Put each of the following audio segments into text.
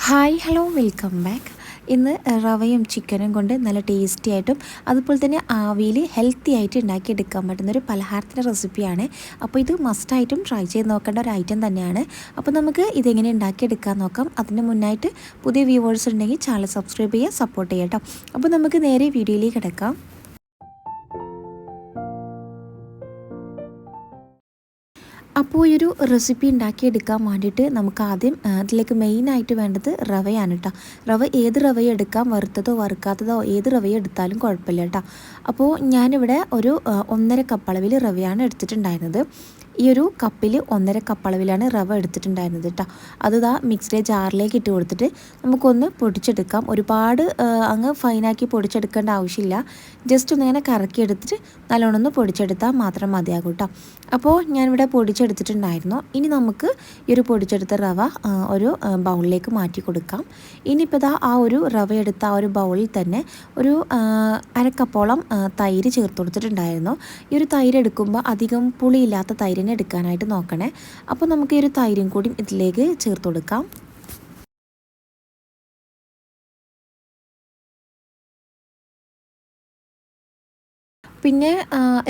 Hi hello welcome back ഇന്ന് റവയും ചിക്കനും കൊണ്ട് നല്ല ടേസ്റ്റി ആയിട്ടും അതുപോലെ തന്നെ ആവിയിൽ ഹെൽത്തി ആയിട്ട് ഉണ്ടാക്കിയെടുക്കാൻ പറ്റുന്ന ഒരു പലഹാരത്തിന്റെ റെസിപ്പിയാണ് അപ്പോൾ ഇത് മസ്റ്റായിട്ടും ട്രൈ ചെയ്ത് നോക്കേണ്ട ഒരു ഐറ്റം തന്നെയാണ്. അപ്പോൾ നമുക്ക് ഇതെങ്ങനെ ഉണ്ടാക്കിയെടുക്കാൻ നോക്കാം. അതിന് മുന്നായിട്ട് പുതിയ വ്യൂവേഴ്സ് ഉണ്ടെങ്കിൽ ചാനൽ സബ്സ്ക്രൈബ് ചെയ്യുക സപ്പോർട്ട് ചെയ്യാം കേട്ടോ. അപ്പോൾ നമുക്ക് നേരെ വീഡിയോയിലേക്ക് കിടക്കാം. അപ്പോൾ ഈ ഒരു റെസിപ്പി ഉണ്ടാക്കിയെടുക്കാൻ വേണ്ടിയിട്ട് നമുക്ക് ആദ്യം അതിലേക്ക് മെയിനായിട്ട് വേണ്ടത് റവയാണ് കേട്ടോ റവ ഏത് റവയെടുക്കാം വറുത്തതോ വറുക്കാത്തതോ ഏത് റവയെടുത്താലും കുഴപ്പമില്ല കേട്ടോ അപ്പോൾ ഞാനിവിടെ ഒരു ഒന്നര കപ്പ് അളവിൽ റവയാണ് എടുത്തിട്ടുണ്ടായിരുന്നത്. ഈ ഒരു കപ്പിൽ ഒന്നര കപ്പ് അളവിലാണ് റവ എടുത്തിട്ടുണ്ടായിരുന്നത് കേട്ടോ അത് ഇതാ മിക്സ്ഡ് ജാറിലേക്ക് ഇട്ട് കൊടുത്തിട്ട് നമുക്കൊന്ന് പൊടിച്ചെടുക്കാം. ഒരുപാട് അങ്ങ് ഫൈനാക്കി പൊടിച്ചെടുക്കേണ്ട ആവശ്യമില്ല. ജസ്റ്റ് ഒന്നിങ്ങനെ കറക്കി എടുത്തിട്ട് നല്ലോണം ഒന്ന് പൊടിച്ചെടുത്താൽ മാത്രം മതിയാകും കേട്ടോ അപ്പോൾ ഞാനിവിടെ പൊടിച്ചെടുത്തിട്ടുണ്ടായിരുന്നു. ഇനി നമുക്ക് ഈ ഒരു പൊടിച്ചെടുത്ത റവ ഒരു ബൗളിലേക്ക് മാറ്റി കൊടുക്കാം. ഇനിയിപ്പോൾ ഇതാ ആ ഒരു റവ എടുത്ത ആ ഒരു ബൗളിൽ തന്നെ ഒരു അരക്കപ്പോളം തൈര് ചേർത്ത് കൊടുത്തിട്ടുണ്ടായിരുന്നു. ഈ ഒരു തൈര് എടുക്കുമ്പോൾ അധികം പുളിയില്ലാത്ത തൈര് തൈരിനെ എടുക്കാനായിട്ട് നോക്കണേ. അപ്പോൾ നമുക്ക് ഈ ഒരു തൈരും കൂടി ഇതിലേക്ക് ചേർത്ത് കൊടുക്കാം. പിന്നെ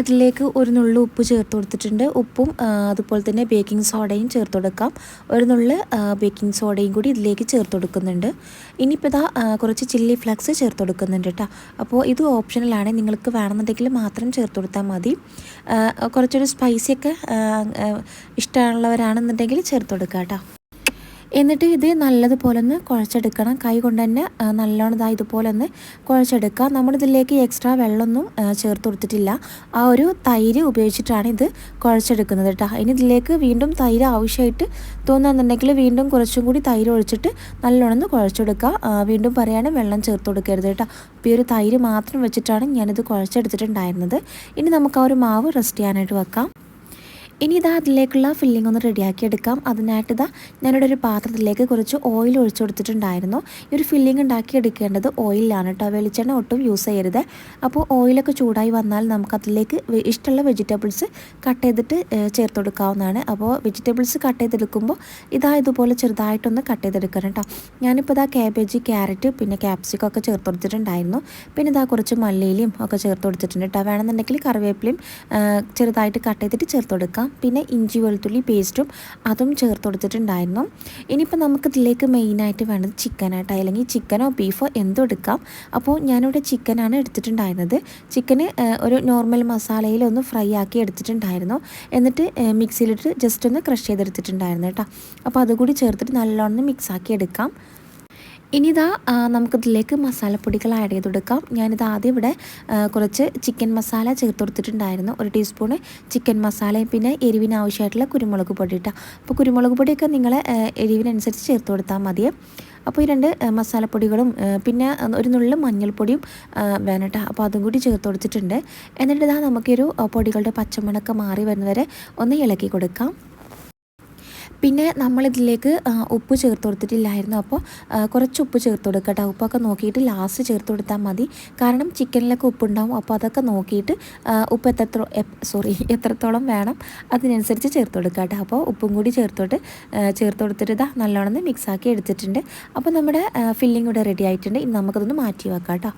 ഇതിലേക്ക് ഒരു നുള്ളു ഉപ്പ് ചേർത്ത് കൊടുത്തിട്ടുണ്ട്. ഉപ്പും അതുപോലെ തന്നെ ബേക്കിംഗ് സോഡയും ചേർത്ത് കൊടുക്കാം. ഒരു നുള്ളു ബേക്കിംഗ് സോഡയും കൂടി ഇതിലേക്ക് ചേർത്ത് കൊടുക്കുന്നുണ്ട്. ഇനിയിപ്പോൾ ഇതാ കുറച്ച് ചില്ലി ഫ്ലക്സ് ചേർത്ത് കൊടുക്കുന്നുണ്ട് കേട്ടോ. അപ്പോൾ ഇത് ഓപ്ഷണലാണ് നിങ്ങൾക്ക് വേണമെന്നുണ്ടെങ്കിൽ മാത്രം ചേർത്ത് കൊടുത്താൽ മതി. കുറച്ചൊരു സ്പൈസിയൊക്കെ ഇഷ്ടമുള്ളവരാണെന്നുണ്ടെങ്കിൽ ചേർത്ത് കൊടുക്കാം കേട്ടോ. എന്നിട്ട് ഇത് നല്ലതുപോലെ ഒന്ന് കുഴച്ചെടുക്കണം. കൈ കൊണ്ട് തന്നെ നല്ലോണം ഇതാ ഇതുപോലെ ഒന്ന് കുഴച്ചെടുക്കുക. നമ്മളിതിലേക്ക് എക്സ്ട്രാ വെള്ളമൊന്നും ചേർത്ത് കൊടുത്തിട്ടില്ല. ആ ഒരു തൈര് ഉപയോഗിച്ചിട്ടാണ് ഇത് കുഴച്ചെടുക്കുന്നത് കേട്ടോ. ഇനി ഇതിലേക്ക് വീണ്ടും തൈര് ആവശ്യമായിട്ട് തോന്നുന്നുണ്ടെങ്കിൽ വീണ്ടും കുറച്ചും കൂടി തൈര് ഒഴിച്ചിട്ട് നല്ലോണം ഒന്ന് കുഴച്ചെടുക്കുക വീണ്ടും പറയാണ് വെള്ളം ചേർത്ത് കൊടുക്കരുത് കേട്ടോ. അപ്പോൾ ഈ ഒരു തൈര് മാത്രം വെച്ചിട്ടാണ് ഞാനിത് കുഴച്ചെടുത്തിട്ടുണ്ടായിരുന്നത്. ഇനി നമുക്ക് ആ ഒരു മാവ് റെസ്റ്റ് ചെയ്യാനായിട്ട് വെക്കാം. ഇനി ഇതാ അതിലേക്കുള്ള ഫില്ലിംഗ് ഒന്ന് റെഡിയാക്കി എടുക്കാം അതിനായിട്ട് ഇതാ ഞാനിവിടെ ഒരു പാത്രത്തിലേക്ക് കുറച്ച് ഓയിൽ ഒഴിച്ചു കൊടുത്തിട്ടുണ്ടായിരുന്നു. ഈ ഒരു ഫില്ലിംഗ് ഉണ്ടാക്കി എടുക്കേണ്ടത് ഓയിലാണ് കേട്ടോ. വെളിച്ചെണ്ണ ഒട്ടും യൂസ് ചെയ്യരുത്. അപ്പോൾ ഓയിലൊക്കെ ചൂടായി വന്നാൽ നമുക്ക് അതിലേക്ക് ഇഷ്ടമുള്ള വെജിറ്റബിൾസ് കട്ട് ചെയ്തിട്ട് ചേർത്ത് കൊടുക്കാവുന്നതാണ്. അപ്പോൾ വെജിറ്റബിൾസ് കട്ട് ചെയ്തെടുക്കുമ്പോൾ ഇതാ ഇതുപോലെ ചെറുതായിട്ടൊന്ന് കട്ട് ചെയ്തെടുക്കണം കേട്ടോ. ഞാനിപ്പോൾ ഇതാ കാബേജ് ക്യാരറ്റ് പിന്നെ ക്യാപ്സിക്കം ഒക്കെ ചേർത്ത് കൊടുത്തിട്ടുണ്ടായിരുന്നു. പിന്നെ ഇതാ കുറച്ച് മല്ലിയിലും ഒക്കെ ചേർത്ത് കൊടുത്തിട്ടുണ്ട് കേട്ടോ. വേണമെന്നുണ്ടെങ്കിൽ കറിവേപ്പിലയും ചെറുതായിട്ട് കട്ട് ചെയ്തിട്ട് ചേർത്ത് കൊടുക്കാം. പിന്നെ ഇഞ്ചി വെളുത്തുള്ളി പേസ്റ്റും അതും ചേർത്ത് കൊടുത്തിട്ടുണ്ടായിരുന്നു. ഇനിയിപ്പോൾ നമുക്ക് ഇതിലേക്ക് മെയിനായിട്ട് വേണ്ടത് ചിക്കനായിട്ട് അല്ലെങ്കിൽ ചിക്കനോ ബീഫോ എന്തോ എടുക്കാം. അപ്പോൾ ഞാനിവിടെ ചിക്കനാണ് എടുത്തിട്ടുണ്ടായിരുന്നത്. ചിക്കന് ഒരു നോർമൽ മസാലയിൽ ഒന്ന് ഫ്രൈ ആക്കി എടുത്തിട്ടുണ്ടായിരുന്നു. എന്നിട്ട് മിക്സിയിലിട്ട് ജസ്റ്റ് ഒന്ന് ക്രഷ് ചെയ്തെടുത്തിട്ടുണ്ടായിരുന്നു കേട്ടോ. അപ്പോൾ അതുകൂടി ചേർത്തിട്ട് നല്ലോണം മിക്സ് ആക്കി എടുക്കാം. ഇനി ഇതാ നമുക്കിതിലേക്ക് മസാലപ്പൊടികൾ ആഡ് ചെയ്ത് കൊടുക്കാം ഞാനിത് ആദ്യം ഇവിടെ കുറച്ച് ചിക്കൻ മസാല ചേർത്ത് കൊടുത്തിട്ടുണ്ടായിരുന്നു. ഒരു ടീസ്പൂണ് ചിക്കൻ മസാലയും പിന്നെ എരിവിന് ആവശ്യമായിട്ടുള്ള കുരുമുളക് പൊടി ഇട്ടാം. അപ്പോൾ കുരുമുളക് പൊടിയൊക്കെ നിങ്ങൾ എരിവിനനുസരിച്ച് ചേർത്ത് കൊടുത്താൽ മതി. അപ്പോൾ ഈ രണ്ട് മസാലപ്പൊടികളും പിന്നെ ഒരു നുള്ളിൽ മഞ്ഞൾപ്പൊടിയും വേണം കേട്ടോ അപ്പോൾ അതും കൂടി ചേർത്ത് കൊടുത്തിട്ടുണ്ട്. എന്നിട്ട് ഇതാ നമുക്കൊരു പൊടികളുടെ പച്ചമണക്ക മാറി വരുന്നവരെ ഒന്ന് ഇളക്കി കൊടുക്കാം. പിന്നെ നമ്മളിതിലേക്ക് ഉപ്പ് ചേർത്ത് കൊടുത്തിട്ടില്ലായിരുന്നു. അപ്പോൾ കുറച്ച് ഉപ്പ് ചേർത്ത് കൊടുക്കട്ടെ. ഉപ്പൊക്കെ നോക്കിയിട്ട് ലാസ്റ്റ് ചേർത്ത് കൊടുത്താൽ മതി. കാരണം ചിക്കനിലൊക്കെ ഉപ്പുണ്ടാവും. അപ്പോൾ അതൊക്കെ നോക്കിയിട്ട് ഉപ്പ് എത്ര സോറി എത്രത്തോളം വേണം അതിനനുസരിച്ച് ചേർത്ത് കൊടുക്കട്ടെ. അപ്പോൾ ഉപ്പും കൂടി ചേർത്തോട്ട് ചേർത്ത് കൊടുത്തിട്ട് ഇതാ നല്ലോണം മിക്സാക്കി എടുത്തിട്ടുണ്ട്. അപ്പോൾ നമ്മുടെ ഫില്ലിംഗ് ഇവിടെ റെഡി ആയിട്ടുണ്ട്. ഇനി നമുക്കതൊന്ന് മാറ്റി വെക്കാം കേട്ടോ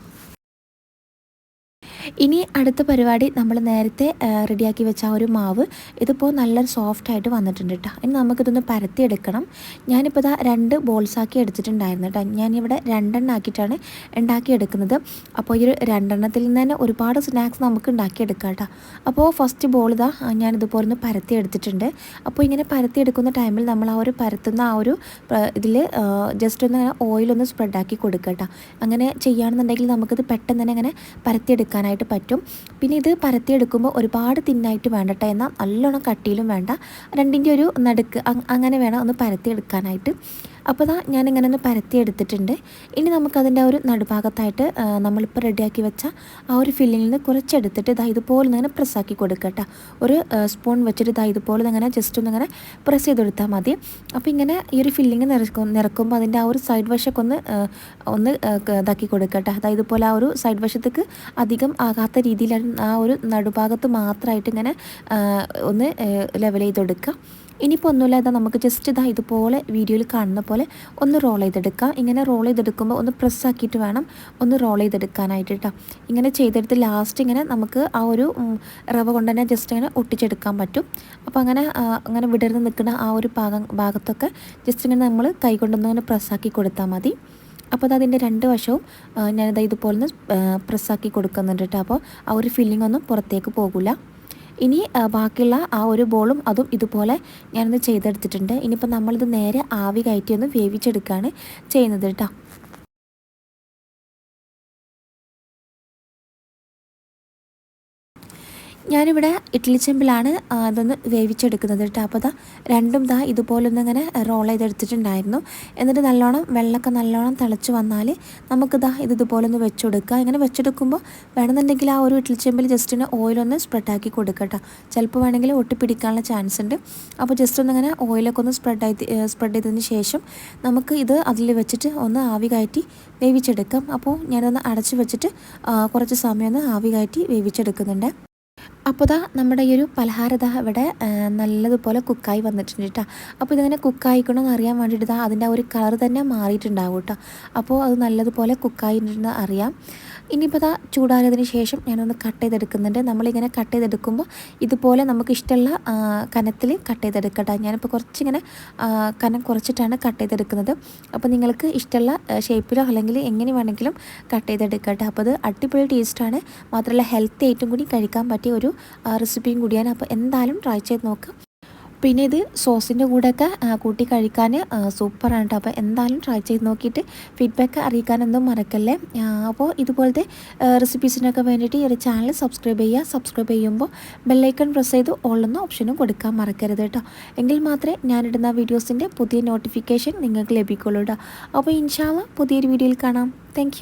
ഇനി അടുത്ത പരിപാടി നമ്മൾ നേരത്തെ റെഡിയാക്കി വെച്ച ആ ഒരു മാവ് ഇതിപ്പോൾ നല്ല സോഫ്റ്റായിട്ട് വന്നിട്ടുണ്ട് കേട്ടോ ഇനി നമുക്കിതൊന്ന് പരത്തിയെടുക്കണം. ഞാനിപ്പോൾ ഇതാ രണ്ട് ബോൾസാക്കി എടുത്തിട്ടുണ്ടായിരുന്നു കേട്ടോ ഞാനിവിടെ രണ്ടെണ്ണം ആക്കിയിട്ടാണ് ഉണ്ടാക്കിയെടുക്കുന്നത്. അപ്പോൾ ഈ ഒരു രണ്ടെണ്ണത്തിൽ നിന്ന് തന്നെ ഒരുപാട് സ്നാക്സ് നമുക്ക് ഉണ്ടാക്കിയെടുക്കാം കേട്ടോ അപ്പോൾ ഫസ്റ്റ് ബോൾ ഇതാ ഞാനിതുപോലെ ഒന്ന് പരത്തി എടുത്തിട്ടുണ്ട് അപ്പോൾ ഇങ്ങനെ പരത്തി എടുക്കുന്ന ടൈമിൽ നമ്മൾ ആ ഒരു പരത്തുന്ന ആ ഒരു ഇതിൽ ജസ്റ്റ് ഒന്ന് ഓയിലൊന്ന് സ്പ്രെഡാക്കി കൊടുക്കുക കേട്ടോ അങ്ങനെ ചെയ്യുകയാണെന്നുണ്ടെങ്കിൽ നമുക്കിത് പെട്ടെന്ന് തന്നെ അങ്ങനെ പരത്തിയെടുക്കാനായിട്ട് ആയിട്ട് പറ്റും. പിന്നെ ഇത് പരത്തിയെടുക്കുമ്പോൾ ഒരുപാട് തിന്നായിട്ട് വേണ്ടട്ടെ. എന്നാൽ നല്ലോണം കട്ടിയിലും വേണ്ട. രണ്ടിന്റെ ഒരു നടുക്ക് അങ്ങനെ വേണം ഒന്ന് പരത്തിയെടുക്കാനായിട്ട്. അപ്പോൾ ഇതാ ഇങ്ങനെ ഒന്ന് പരത്തി എടുത്തിട്ടുണ്ട്. ഇനി നമുക്കതിന്റെ ഒരു നടുഭാഗത്തായിട്ട് നമ്മളിപ്പോൾ റെഡിയാക്കി വെച്ച ആ ഒരു ഫില്ലിങ്ങിൽ നിന്ന് കുറച്ചെടുത്തിട്ട് ഇതാ ഇതുപോലെ ഇങ്ങനെ പ്രസ്സാക്കി കൊടുക്കട്ടെ ഒരു സ്പൂൺ വെച്ചിട്ട് ഇതാ ഇതുപോലെ ഇങ്ങനെ ജസ്റ്റ് ഒന്ന് ഇങ്ങനെ പ്രസ് ചെയ്ത് കൊടുത്താൽ മതി. അപ്പോൾ ഇങ്ങനെ ഈ ഒരു ഫില്ലിങ് നിറക്കും നിറക്കുമ്പോൾ അതിന്റെ ആ ഒരു സൈഡ് വശമൊക്കെ ഒന്ന് ഒന്ന് ഇതാക്കി കൊടുക്കട്ടെ അതായത് ഇതുപോലെ ആ ഒരു സൈഡ് വശത്തേക്ക് അധികം ആകാത്ത രീതിയിലാണ് ആ ഒരു നടുഭാഗത്ത് മാത്രമായിട്ട് ഇങ്ങനെ ഒന്ന് ലെവൽ ചെയ്ത് കൊടുക്കുക ഇനിയിപ്പോൾ ഒന്നുമില്ല ഇതാ നമുക്ക് ജസ്റ്റ് ഇതാ ഇതുപോലെ വീഡിയോയിൽ കാണുന്ന പോലെ ഒന്ന് റോൾ ചെയ്തെടുക്കാം. ഇങ്ങനെ റോൾ ചെയ്തെടുക്കുമ്പോൾ ഒന്ന് പ്രസ്സാക്കിയിട്ട് വേണം ഒന്ന് റോൾ ചെയ്തെടുക്കാനായിട്ട് കേട്ടോ ഇങ്ങനെ ചെയ്തെടുത്ത് ലാസ്റ്റ് ഇങ്ങനെ നമുക്ക് ആ ഒരു റവ കൊണ്ട് തന്നെ ജസ്റ്റ് ഇങ്ങനെ ഒട്ടിച്ചെടുക്കാൻ പറ്റും. അപ്പോൾ അങ്ങനെ അങ്ങനെ വിടർന്ന് നിൽക്കുന്ന ആ ഒരു ഭാഗം ഭാഗത്തൊക്കെ ജസ്റ്റ് ഇങ്ങനെ നമ്മൾ കൈ കൊണ്ടൊന്ന് ഇങ്ങനെ പ്രസ്സാക്കി കൊടുത്താൽ മതി. അപ്പോൾ അത് അതിന്റെ രണ്ട് വശവും ഞാനിത് ഇതുപോലെ പ്രസ്സാക്കി കൊടുക്കുന്നുണ്ട് കേട്ടോ അപ്പോൾ ആ ഒരു ഫില്ലിംഗ് ഒന്നും പുറത്തേക്ക് പോകില്ല ഇനി ബാക്കിയുള്ള ആ ഒരു ബോളും അതും ഇതുപോലെ ഞാനൊന്ന് ചെയ്തെടുത്തിട്ടുണ്ട്. ഇനിയിപ്പോൾ നമ്മളിത് നേരെ ആവി കയറ്റി ഒന്ന് വേവിച്ചെടുക്കുകയാണ് ചെയ്യുന്നത് കേട്ടോ. ഞാനിവിടെ ഇഡ്ഡലി ചെമ്പിലാണ് അതൊന്ന് വേവിച്ചെടുക്കുന്നത് കേട്ടോ. അപ്പോൾ ദാ രണ്ടും ദാ ഇതുപോലെ ഒന്നിങ്ങനെ റോൾ ചെയ്തെടുത്തിട്ടുണ്ടായിരുന്നു. എന്നിട്ട് നല്ലോണം വെള്ളമൊക്കെ നല്ലോണം തിളച്ച് വന്നാൽ നമുക്ക് ദാ ഇത് ഇതുപോലെ ഒന്ന് വെച്ചെടുക്കുക ഇങ്ങനെ വെച്ചെടുക്കുമ്പോൾ വേണമെന്നുണ്ടെങ്കിൽ ആ ഒരു ഇഡ്ഡലി ചെമ്പിൽ ജസ്റ്റ് ഒന്ന് ഓയിലൊന്ന് സ്പ്രെഡാക്കി കൊടുക്കട്ടെ ചിലപ്പോൾ വേണമെങ്കിൽ ഒട്ടിപ്പിടിക്കാനുള്ള ചാൻസ് ഉണ്ട്. അപ്പോൾ ജസ്റ്റ് ഒന്ന് ഒന്നിങ്ങനെ ഓയിലൊക്കെ ഒന്ന് സ്പ്രെഡ് ആയി സ്പ്രെഡ് ചെയ്തതിന് ശേഷം നമുക്ക് ഇത് അതിൽ വെച്ചിട്ട് ഒന്ന് ആവി കയറ്റി വേവിച്ചെടുക്കാം. അപ്പോൾ ഞാനൊന്ന് അടച്ച് വെച്ചിട്ട് കുറച്ച് സമയം ഒന്ന് ആവി കയറ്റി വേവിച്ചെടുക്കുന്നുണ്ട്. അപ്പോൾ ഇതാ നമ്മുടെ ഈ ഒരു പലഹാരത ഇവിടെ നല്ലതുപോലെ കുക്കായി വന്നിട്ടുണ്ട് കേട്ടോ അപ്പോൾ ഇതിങ്ങനെ കുക്കായിക്കണമെന്ന് അറിയാൻ വേണ്ടിയിട്ട് അതിന്റെ ഒരു കളർ തന്നെ മാറിയിട്ടുണ്ടാവും കേട്ടോ അപ്പോൾ അത് നല്ലതുപോലെ കുക്കായിട്ടുണ്ടെന്ന് അറിയാം. ഇനിയിപ്പോൾ ഇതാ ചൂടാറിയതിന് ശേഷം ഞാനൊന്ന് കട്ട് ചെയ്തെടുക്കുന്നുണ്ട്. നമ്മളിങ്ങനെ കട്ട് ചെയ്തെടുക്കുമ്പോൾ ഇതുപോലെ നമുക്ക് ഇഷ്ടമുള്ള കനത്തിൽ കട്ട് ചെയ്തെടുക്കട്ടെ. ഞാനിപ്പോൾ കുറച്ചിങ്ങനെ കനം കുറച്ചിട്ടാണ് കട്ട് ചെയ്തെടുക്കുന്നത്. അപ്പോൾ നിങ്ങൾക്ക് ഇഷ്ടമുള്ള ഷേപ്പിലോ അല്ലെങ്കിൽ എങ്ങനെ വേണമെങ്കിലും കട്ട് ചെയ്തെടുക്കട്ടെ. അപ്പോൾ അത് അടിപൊളി ടേസ്റ്റാണ് മാത്രമല്ല ഹെൽത്തി ആയിട്ടും കൂടി കഴിക്കാൻ പറ്റിയ ഒരു റെസിപ്പിയും കൂടിയാണ്. അപ്പോൾ എന്തായാലും ട്രൈ ചെയ്ത് നോക്കാം. പിന്നെ ഇത് സോസിന്റെ കൂടെയൊക്കെ കൂട്ടി കഴിക്കാൻ സൂപ്പറാണ് കേട്ടോ അപ്പോൾ എന്തായാലും ട്രൈ ചെയ്ത് നോക്കിയിട്ട് ഫീഡ്ബാക്ക് അറിയിക്കാനൊന്നും മറക്കല്ലേ. അപ്പോൾ ഇതുപോലത്തെ റെസിപ്പീസിനൊക്കെ വേണ്ടിയിട്ട് ഈ ഒരു ചാനൽ സബ്സ്ക്രൈബ് ചെയ്യുക. സബ്സ്ക്രൈബ് ചെയ്യുമ്പോൾ ബെല്ലൈക്കൺ പ്രസ് ചെയ്ത് ഓളെന്ന ഓപ്ഷനും കൊടുക്കാൻ മറക്കരുത് കേട്ടോ എങ്കിൽ മാത്രമേ ഞാനിടുന്ന വീഡിയോസിന്റെ പുതിയ നോട്ടിഫിക്കേഷൻ നിങ്ങൾക്ക് ലഭിക്കുള്ളൂ കേട്ടോ അപ്പോൾ ഇൻഷാല്ല പുതിയൊരു വീഡിയോയിൽ കാണാം. താങ്ക്